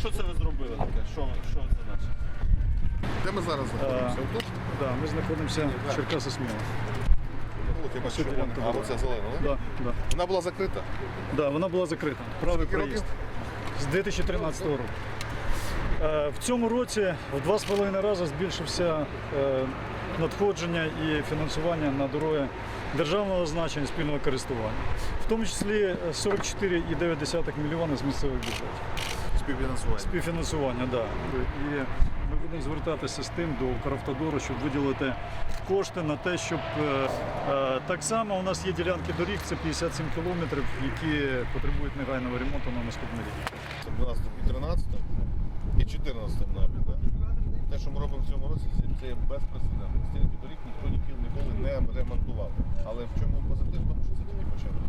що це ви зробили таке? Що, що це значить? Де ми зараз знаходимося? А, Отут? Да, ми знаходимося в Черкаси Сміла. От я бачу, Сюди червона. А оця зелена, так? Да, да. Вона була закрита. Да, вона була закрита. Правий Скільки проїзд. років? З 2013 року. Е, В цьому році в два з половиною рази збільшився е, надходження і фінансування на дороги державного значення спільного користування, в тому числі е, 44,9 мільйони з місцевих бюджетів. Співфінансування. Співфінансування, так. Да. І ми будемо звертатися з тим до Укравтодору, щоб виділити кошти на те, щоб е, е, так само у нас є ділянки доріг, це 57 кілометрів, які потребують негайного ремонту на наступний рік. 12 і 13 і 14 навіть. Да? Те, що ми робимо в цьому році, це, це є безпрецедентно. Стільки доріг ніхто ніколи, ніколи не ремонтував. Але в чому позитив? Тому що це тільки початок.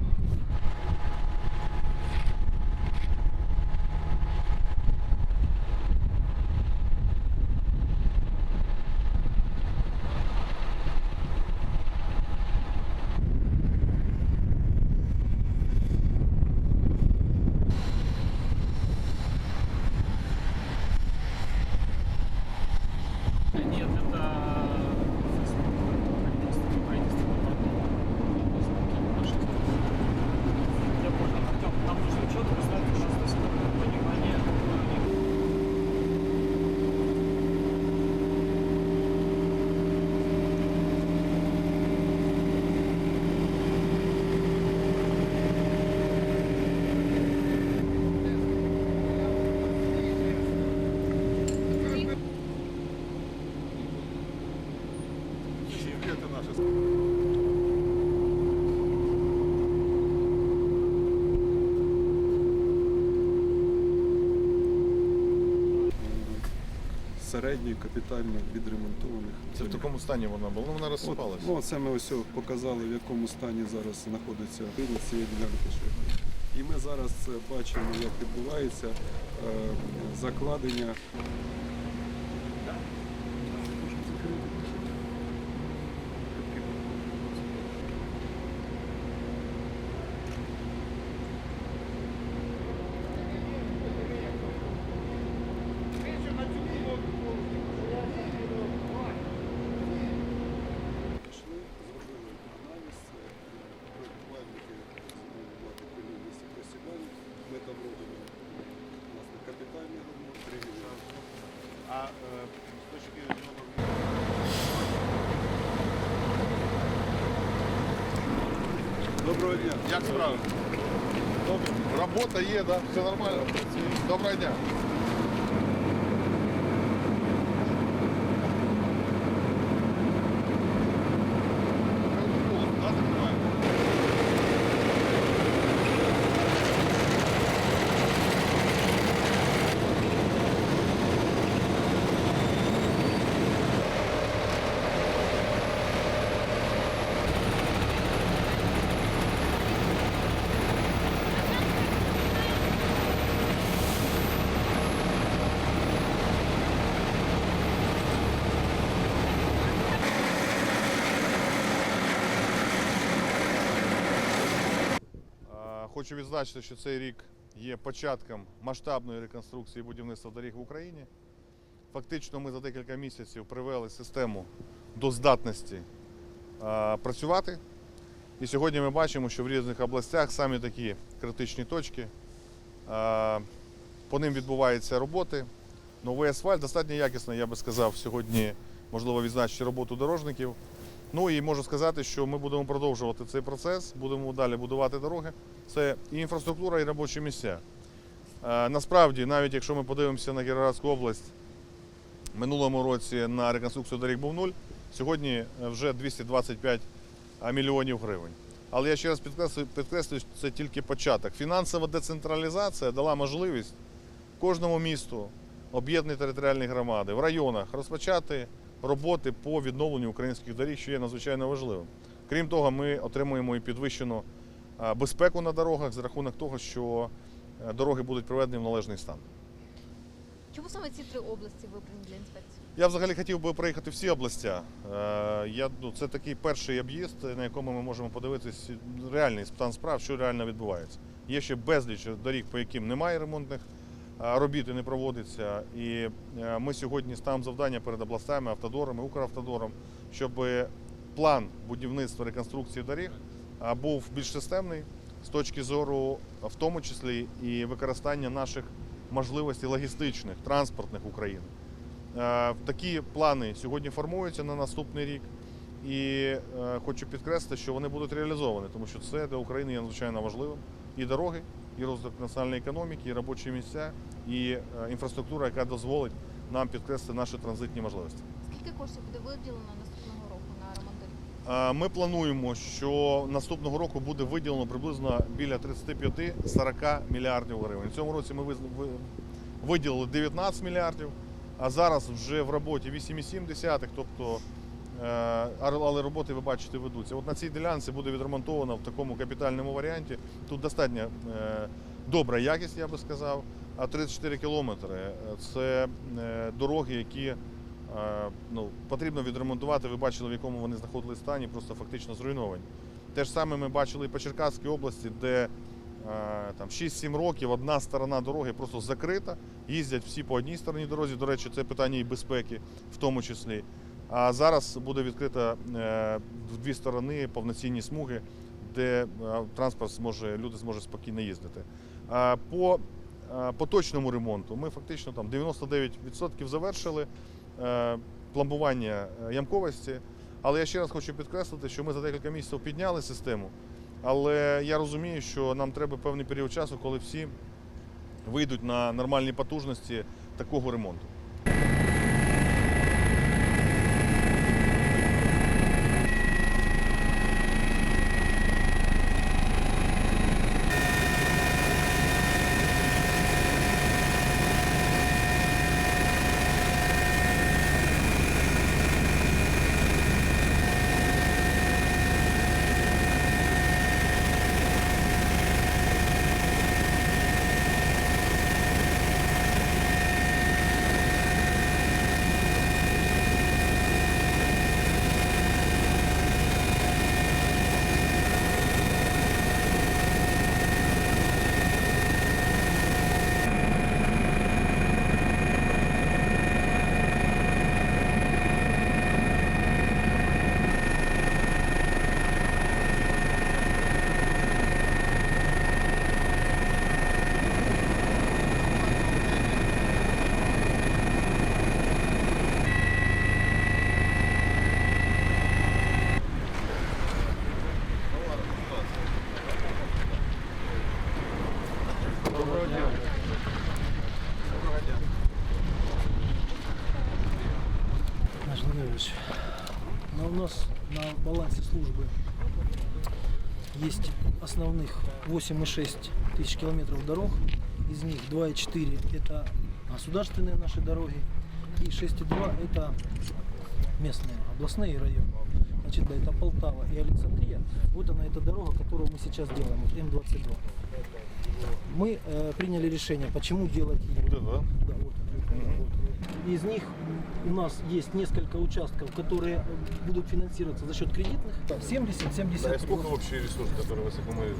Середньої капітально відремонтованих. Це в такому стані вона була. Ну, вона розсипалася. ну, це ми ось показали, в якому стані зараз знаходиться видно цієї ділянки шляху. І ми зараз е, бачимо, як відбувається е, закладення. Пішли, зробили аналіз, е, проєктувальники влади прийняли місце просідання. Ми там робимо власне, капітальний ремонт, три мільярди. А е, з точки зору Доброго дня. Як справи? Добре. Робота є, да? Все нормально? Доброго дня. Е, Хочу відзначити, що цей рік є початком масштабної реконструкції будівництва доріг в Україні. Фактично, ми за декілька місяців привели систему до здатності е, працювати. І сьогодні ми бачимо, що в різних областях самі такі критичні точки. е, По ним відбуваються роботи. Новий асфальт достатньо якісний, я би сказав, сьогодні можливо відзначити роботу дорожників. Ну і можу сказати, що ми будемо продовжувати цей процес, будемо далі будувати дороги. Це і інфраструктура, і робочі місця. Е, Насправді, навіть якщо ми подивимося на Кіровоградську область, минулому році на реконструкцію доріг був нуль, сьогодні е, вже 225 мільйонів гривень. Але я ще раз підкреслюю, підкреслюю, це тільки початок. Фінансова децентралізація дала можливість кожному місту, об'єднані територіальні громади в районах розпочати роботи по відновленню українських доріг, що є надзвичайно важливим. Крім того, ми отримуємо і підвищену е, безпеку на дорогах за рахунок того, що е, дороги будуть приведені в належний стан. Чому саме ці три області вибрані для інспекції? Я взагалі хотів би проїхати всі області. Е, Я, ну, це такий перший об'їзд, на якому ми можемо подивитись реальний стан справ, що реально відбувається. Є ще безліч доріг, по яким немає ремонтних е, робіт і не проводиться. І е, ми сьогодні ставимо завдання перед областями, автодорами, Укравтодором, щоб план будівництва реконструкції доріг був більш системний з точки зору, в тому числі і використання наших можливостей логістичних, транспортних України. Е, Такі плани сьогодні формуються на наступний рік. І хочу підкреслити, що вони будуть реалізовані, тому що це для України є надзвичайно важливим. І дороги, і розвиток національної економіки, і робочі місця, і е, інфраструктура, яка дозволить нам підкреслити наші транзитні можливості. Скільки коштів буде виділено наступного року на ремонт Ми плануємо, що наступного року буде виділено приблизно біля 35-40 мільярдів гривень. В цьому році ми виділили 19 мільярдів, а зараз вже в роботі 8,7, тобто, але але роботи, ви бачите, ведуться. От на цій ділянці буде відремонтовано в такому капітальному варіанті. Тут достатньо е, добра якість, я би сказав. А 34 кілометри е, це е, дороги, які е, ну, потрібно відремонтувати. Ви бачили, в якому вони знаходились стані, просто фактично зруйновані. Те ж саме ми бачили і по Черкаській області, де е, там 6-7 років одна сторона дороги просто закрита, їздять всі по одній стороні дорозі. До речі, це питання і безпеки в тому числі. А зараз буде відкрита е, в дві сторони повноцінні смуги, де е, транспорт зможе, люди зможуть спокійно їздити. По е, поточному ремонту ми фактично там 99% завершили пломбування ямковості. Але я ще раз хочу підкреслити, що ми за декілька місяців підняли систему. Але я розумію, що нам треба певний період часу, коли всі вийдуть на нормальні потужності такого ремонту. Наш Владимирович, но у нас на балансе службы есть основных 8,6 тысяч километров дорог. Из них 2,4 это государственные наши дороги и 6,2 это местные, областные районы. Значит, да, это Полтава и Александрия. Вот она, эта дорога, которую мы сейчас делаем, вот М22. Мы э, приняли решение, почему делать ее. Вот это, да? Да, вот, вот, вот. Из них у нас есть несколько участков, которые э, будут финансироваться за счет кредитных. 70-70. общий ресурс, который вы саккумулировали?